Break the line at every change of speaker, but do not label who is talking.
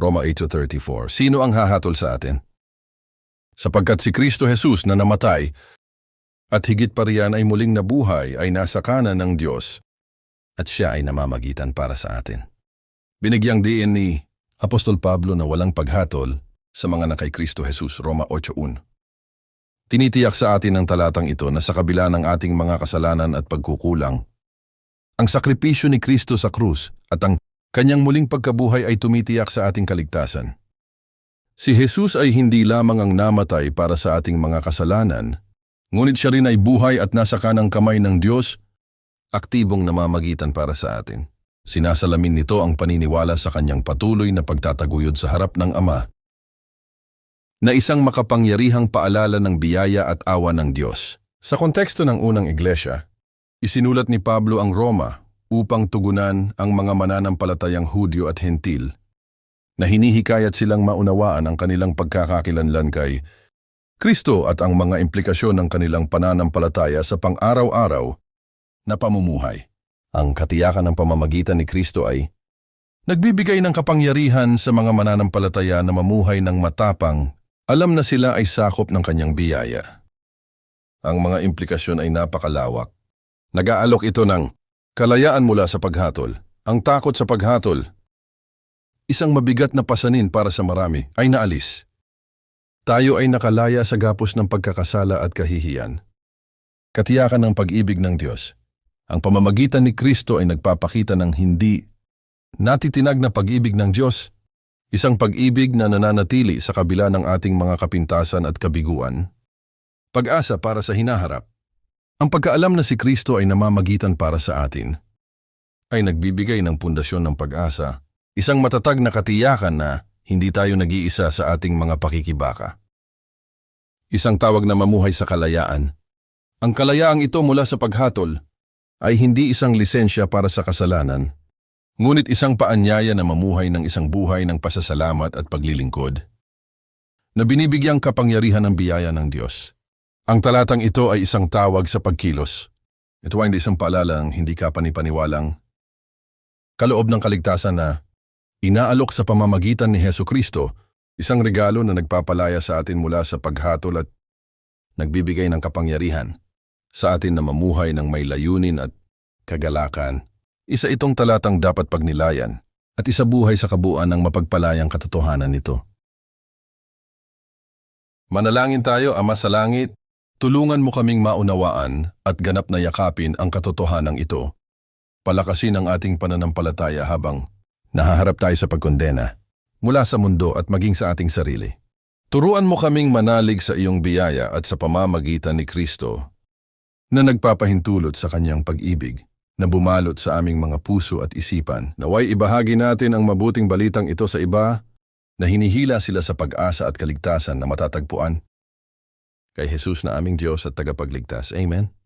Roma 8.34 Sino ang hahatol sa atin? Sapagkat si Kristo Jesus na namatay at higit pa riyan ay muling nabuhay ay nasa kanan ng Diyos at siya ay namamagitan para sa atin. Binigyang diin ni Apostol Pablo na walang paghatol sa mga nakay Kristo Jesus, Roma 8.1. Tinitiyak sa atin ng talatang ito na sa kabila ng ating mga kasalanan at pagkukulang, ang sakripisyo ni Kristo sa krus at ang kanyang muling pagkabuhay ay tumitiyak sa ating kaligtasan. Si Jesus ay hindi lamang ang namatay para sa ating mga kasalanan, ngunit siya rin ay buhay at nasa kanang kamay ng Diyos, aktibong namamagitan para sa atin. Sinasalamin nito ang paniniwala sa kanyang patuloy na pagtataguyod sa harap ng Ama na isang makapangyarihang paalala ng biyaya at awa ng Diyos. Sa konteksto ng unang iglesia, isinulat ni Pablo ang Roma upang tugunan ang mga mananampalatayang Hudyo at Hentil na hinihikayat silang maunawaan ang kanilang pagkakakilanlan kay Kristo at ang mga implikasyon ng kanilang pananampalataya sa pang-araw-araw na pamumuhay. Ang katiyakan ng pamamagitan ni Kristo ay nagbibigay ng kapangyarihan sa mga mananampalataya na mamuhay ng matapang alam na sila ay sakop ng kanyang biyaya. Ang mga implikasyon ay napakalawak. Nag-aalok ito ng kalayaan mula sa paghatol, ang takot sa paghatol. Isang mabigat na pasanin para sa marami ay naalis. Tayo ay nakalaya sa gapos ng pagkakasala at kahihiyan. Katiyakan ng pag-ibig ng Diyos. Ang pamamagitan ni Kristo ay nagpapakita ng hindi natitinag na pag-ibig ng Diyos Isang pag-ibig na nananatili sa kabila ng ating mga kapintasan at kabiguan. Pag-asa para sa hinaharap. Ang pagkaalam na si Kristo ay namamagitan para sa atin ay nagbibigay ng pundasyon ng pag-asa, isang matatag na katiyakan na hindi tayo nag-iisa sa ating mga pakikibaka. Isang tawag na mamuhay sa kalayaan. Ang kalayaang ito mula sa paghatol ay hindi isang lisensya para sa kasalanan, Ngunit isang paanyaya na mamuhay ng isang buhay ng pasasalamat at paglilingkod na binibigyang kapangyarihan ng biyaya ng Diyos. Ang talatang ito ay isang tawag sa pagkilos. Ito ay hindi isang paalalang hindi ka panipaniwalang kaloob ng kaligtasan na inaalok sa pamamagitan ni Heso Kristo, isang regalo na nagpapalaya sa atin mula sa paghatol at nagbibigay ng kapangyarihan sa atin na mamuhay ng may layunin at kagalakan isa itong talatang dapat pagnilayan at isabuhay sa kabuuan ng mapagpalayang katotohanan nito. Manalangin tayo, Ama sa Langit, tulungan mo kaming maunawaan at ganap na yakapin ang katotohanan ito. Palakasin ang ating pananampalataya habang nahaharap tayo sa pagkondena mula sa mundo at maging sa ating sarili. Turuan mo kaming manalig sa iyong biyaya at sa pamamagitan ni Kristo na nagpapahintulot sa kanyang pag-ibig na bumalot sa aming mga puso at isipan. Naway ibahagi natin ang mabuting balitang ito sa iba na hinihila sila sa pag-asa at kaligtasan na matatagpuan kay Jesus na aming Diyos at tagapagligtas. Amen.